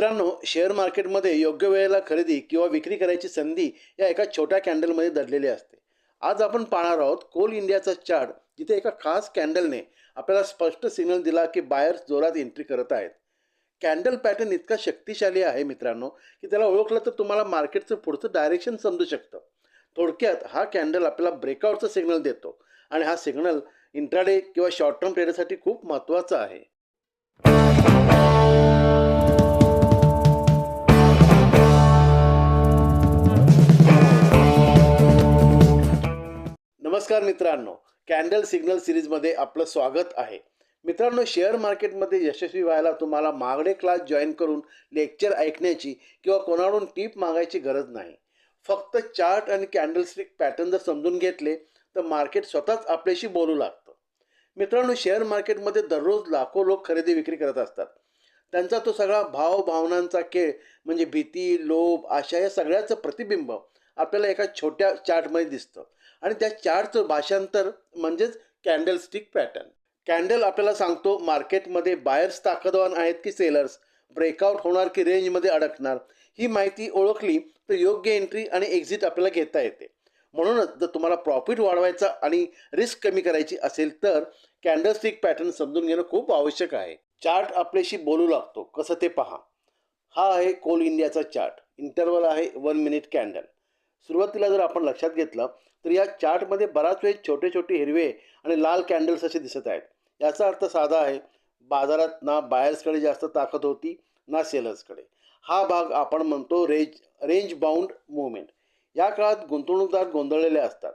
मित्रांनो शेअर मार्केटमध्ये योग्य वेळेला खरेदी किंवा विक्री करायची संधी या एका छोट्या कॅन्डलमध्ये दडलेली असते. आज आपण पाहणार आहोत कोल इंडियाचा चार्ट जिथे एका खास कॅन्डलने आपल्याला स्पष्ट सिग्नल दिला की बायर्स जोरात एंट्री करत आहेत. कॅन्डल पॅटर्न इतका शक्तिशाली आहे मित्रांनो की त्याला ओळखलं तर तुम्हाला मार्केटचं पुढचं डायरेक्शन समजू शकतं. थोडक्यात हा कॅन्डल आपल्याला ब्रेकआउटचा सिग्नल देतो आणि हा सिग्नल इंट्राडे किंवा शॉर्ट टर्म ट्रेडरसाठी खूप महत्त्वाचा आहे. नमस्कार मित्रांनो. कॅन्डल सिग्नल सिरीजमध्ये आपलं स्वागत आहे. मित्रांनो शेअर मार्केटमध्ये यशस्वी व्हायला तुम्हाला मागणे क्लास जॉईन करून लेक्चर ऐकण्याची किंवा कोणाकडून टीप मागायची गरज नाही. फक्त चार्ट आणि कॅन्डलस्टिक पॅटर्न जर समजून घेतले तर मार्केट स्वतःच आपल्याशी बोलू लागतं. मित्रांनो शेअर मार्केटमध्ये दररोज लाखो लोक खरेदी विक्री करत असतात. त्यांचा तो सगळा भाव भावनांचा खेळ म्हणजे भीती लोभ आशा या सगळ्याचं प्रतिबिंब आपल्याला एका छोट्या चार्टमध्ये दिसतं. आणि त्या चार्टचं भाषांतर म्हणजेच कॅन्डल स्टिक पॅटर्न कॅन्डल आपल्याला सांगतो मार्केटमध्ये बायर्स ताकदवान आहेत की सेलर्स ब्रेकआउट होणार की रेंजमध्ये अडकणार ही माहिती ओळखली तर योग्य एंट्री आणि एक्झिट आपल्याला घेता येते. म्हणूनच जर तुम्हाला प्रॉफिट वाढवायचा आणि रिस्क कमी करायची असेल तर कॅन्डलस्टिक पॅटर्न समजून घेणं खूप आवश्यक आहे. चार्ट आपल्याशी बोलू लागतो. कसं ते पहा. हा आहे कोल इंडियाचा चार्ट. इंटरवल आहे वन मिनिट कॅन्डल सुरुवातीला जर आपण लक्षात घेतलं तर या चार्टमध्ये बराच वेळ छोटे छोटे हिरवे आणि लाल कॅन्डल्स असे दिसत आहेत. याचा अर्थ साधा आहे बाजारात ना बायर्सकडे जास्त ताकद होती ना सेलर्सकडे हा भाग आपण म्हणतो रेंज रेंज बाउंड मुवमेंट या काळात गुंतवणूकदार गोंधळलेले असतात.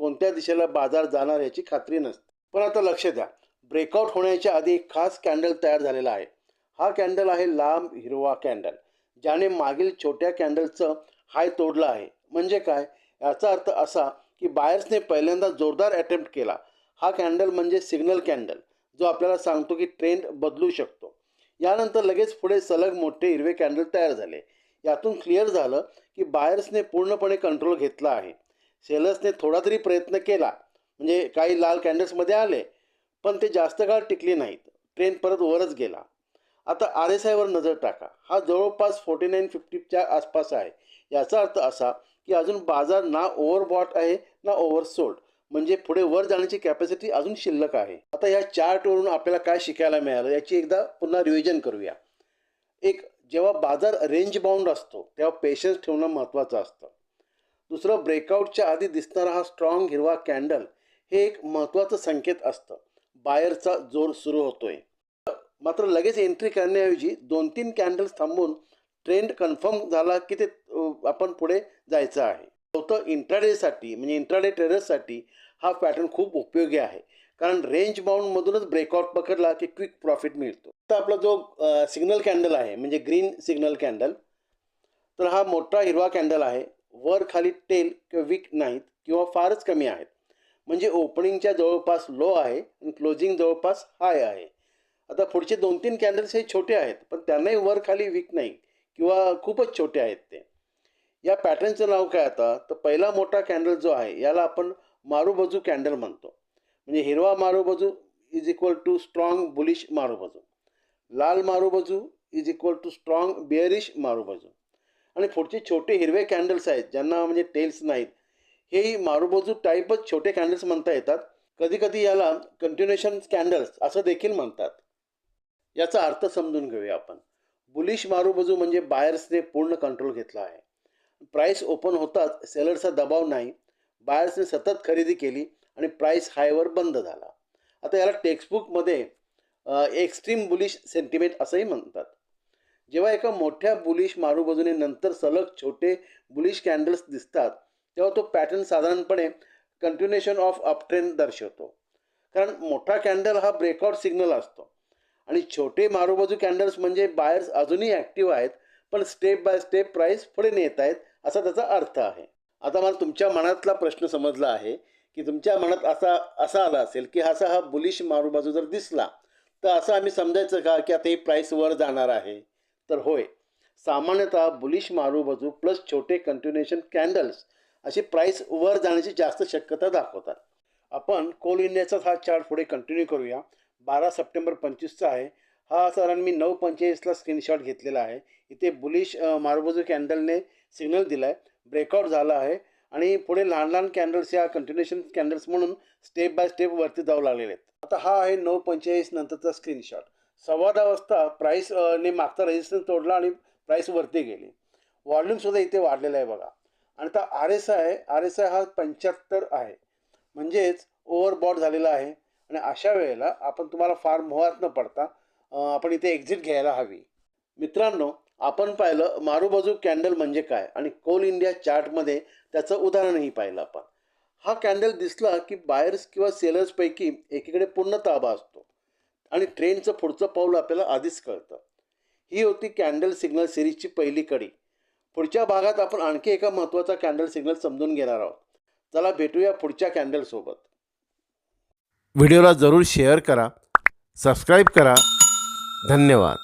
कोणत्या दिशेला बाजार जाणार याची खात्री नसते. पण आता लक्ष द्या. ब्रेकआउट होण्याच्या आधी एक खास कॅन्डल तयार झालेला आहे. हा कॅन्डल आहे लांब हिरवा कॅन्डल ज्याने मागील छोट्या कॅन्डलचं हाय तोडलं आहे. म्हणजे काय? याचा अर्थ असा की बायर्सने पहिल्यांदा जोरदार अटेम्प्ट केला. हा कॅन्डल म्हणजे सिग्नल कॅन्डल जो आपल्याला सांगतो की ट्रेंड बदलू शकतो. यानंतर लगेच पुढे सलग मोठे हिरवे कॅन्डल तयार झाले. यातून क्लिअर झालं की बायर्सने पूर्णपणे कंट्रोल घेतला आहे. सेलर्सने थोडा तरी प्रयत्न केला. म्हणजे काही लाल कॅन्डल्समध्ये आले पण ते जास्त काळ टिकले नाहीत. ट्रेन परत वरच गेला. आता आर एस आयवर नजर टाका. हा जवळपास फोर्टी नाईन फिफ्टीच्या आसपास आहे. याचा अर्थ असा की अजून बाजार ना ओव्हरबॉट आहे ना ओव्हरसोल्ड म्हणजे पुढे वर जाण्याची कॅपॅसिटी अजून शिल्लक आहे. आता या चार्टवरून आपल्याला काय शिकायला मिळालं याची एकदा पुन्हा रिव्हिजन करूया. एक जेव्हा बाजार रेंज बाउंड असतो तेव्हा पेशन्स ठेवणं महत्त्वाचं असतं. दुसरं ब्रेकआउटच्या आधी दिसणारा हा स्ट्रॉंग हिरवा कॅन्डल हे एक महत्त्वाचं संकेत असतं. बायरचा जोर सुरू होतोय. मात्र लगेच एंट्री करण्याऐवजी दोन तीन कॅन्डल्स थांबून ट्रेंड कन्फर्म झाला की ते आपण पुढे जायचं आहे. चौथं इंट्राडेसाठी म्हणजे इंट्राडे ट्रेडर्ससाठी हा पॅटर्न खूप उपयोगी आहे. कारण रेंज बाउंडमधूनच ब्रेकआउट पकडला की क्विक प्रॉफिट मिळतो. तर आपला जो सिग्नल कॅन्डल आहे म्हणजे ग्रीन सिग्नल कॅन्डल तर हा मोठा हिरवा कॅन्डल आहे. वर खाली टेल किंवा विक नाहीत किंवा फारच कमी आहेत. म्हणजे ओपनिंगच्या जवळपास लो आहे आणि क्लोजिंग जवळपास हाय आहे. आता पुढचे दोन तीन कॅन्डल्स हे छोटे आहेत पण त्यांनाही वर खाली वीक नाही किंवा खूपच छोटे आहेत ते. या पॅटर्नचं नाव काय आता? तर पहिला मोठा कॅन्डल जो आहे याला आपण मारूबाजू कॅन्डल म्हणतो. म्हणजे हिरवा marubozu is equal to strong bullish marubozu लाल marubozu is equal to strong bearish marubozu आणि पुढचे छोटे हिरवे कॅन्डल्स आहेत ज्यांना म्हणजे टेल्स नाहीत हेही मारुबोजू टाईपच छोटे कॅन्डल्स म्हणता येतात. कधीकधी याला कंटिन्युएशन कॅन्डल्स असं देखील म्हणतात. याचा अर्थ समजून घेऊया आपण. बुलिश मारुबाजू म्हणजे बायर्सने पूर्ण कंट्रोल घेतला आहे. प्राईस ओपन होताच सेलरचा दबाव नाही. बायर्सने सतत खरेदी केली आणि प्राईस हायवर बंद झाला. आता याला टेक्स्टबुकमध्ये एक्स्ट्रीम बुलिश सेंटिमेंट असंही म्हणतात. जेव्हा एका मोठ्या बुलिश मारुबाजूने नंतर सलग छोटे बुलिश कॅन्डल्स दिसतात तेव्हा तो पॅटर्न साधारणपणे कंटिन्युएशन ऑफ अपट्रेंड दर्शवतो. कारण मोठा कॅन्डल हा ब्रेकआउट सिग्नल असतो. आणि छोटे मारूबाजू कॅन्डल्स म्हणजे बायर्स अजूनही ॲक्टिव्ह आहेत पण स्टेप बाय स्टेप प्राईस पुढे नेत आहेत असा त्याचा अर्थ आहे. आता मला तुमच्या मनातला प्रश्न समजला आहे की तुमच्या मनात असा असा आला असेल की असा हा बुलिश मारूबाजू जर दिसला तर असं आम्ही समजायचं का की आता ही प्राईस वर जाणार आहे? तर होय. सामान्यतः बुलिश मारूबाजू प्लस छोटे कंटिन्युएशन कॅन्डल्स अशी प्राईस वर जाण्याची जास्त शक्यता दाखवतात. आपण कोल इंडियाचाच हा चार्ट पुढे कंटिन्यू करूया. बारा सप्टेंबर पंचवीसचा आहे. हा साधारण मी नऊ पंचेचाळीसला स्क्रीनशॉट घेतलेला आहे. इथे बुलिश मारुबोजू कॅन्डलने सिग्नल दिला आहे ब्रेकआउट झाला आहे. आणि पुढे लहान लहान कॅन्डल्स या कंटिन्युएशन कॅन्डल्स म्हणून स्टेप बाय स्टेप वरती जाऊ लागलेले आहेत. आता हा आहे नऊ पंचेचाळीस नंतरचा स्क्रीनशॉट सव्वा दहा वाजता प्राईसने मागचा रेजिस्टन्स तोडला आणि प्राईस वरती गेली. वॉल्यूमसुद्धा इथे वाढलेला आहे बघा. आणि आता R S I R S I हा पंच्याहत्तर आहे. म्हणजेच ओव्हरबॉट झालेला आहे. आणि अशा वेळेला आपण तुम्हाला फार मोहात न पडता आपण इथे एक्झिट घ्यायला हवी. मित्रांनो आपण पाहिलं मारूबाजू कॅन्डल म्हणजे काय? आणि कोल इंडिया चार्टमध्ये त्याचं उदाहरणही पाहिलं आपण. हा कॅन्डल दिसला की बायर्स किंवा सेलर्सपैकी एकीकडे पूर्ण ताबा असतो. आणि ट्रेनचं पुढचं पाऊल आपल्याला आधीच कळतं. ही होती कॅन्डल सिग्नल सिरीजची पहिली कडी. पुढच्या भागात आपण आणखी एका महत्त्वाचा कॅन्डल सिग्नल समजून घेणार आहोत. चला भेटूया पुढच्या कॅन्डलसोबत व्हिडिओला जरूर शेअर करा सबस्क्राईब करा. धन्यवाद.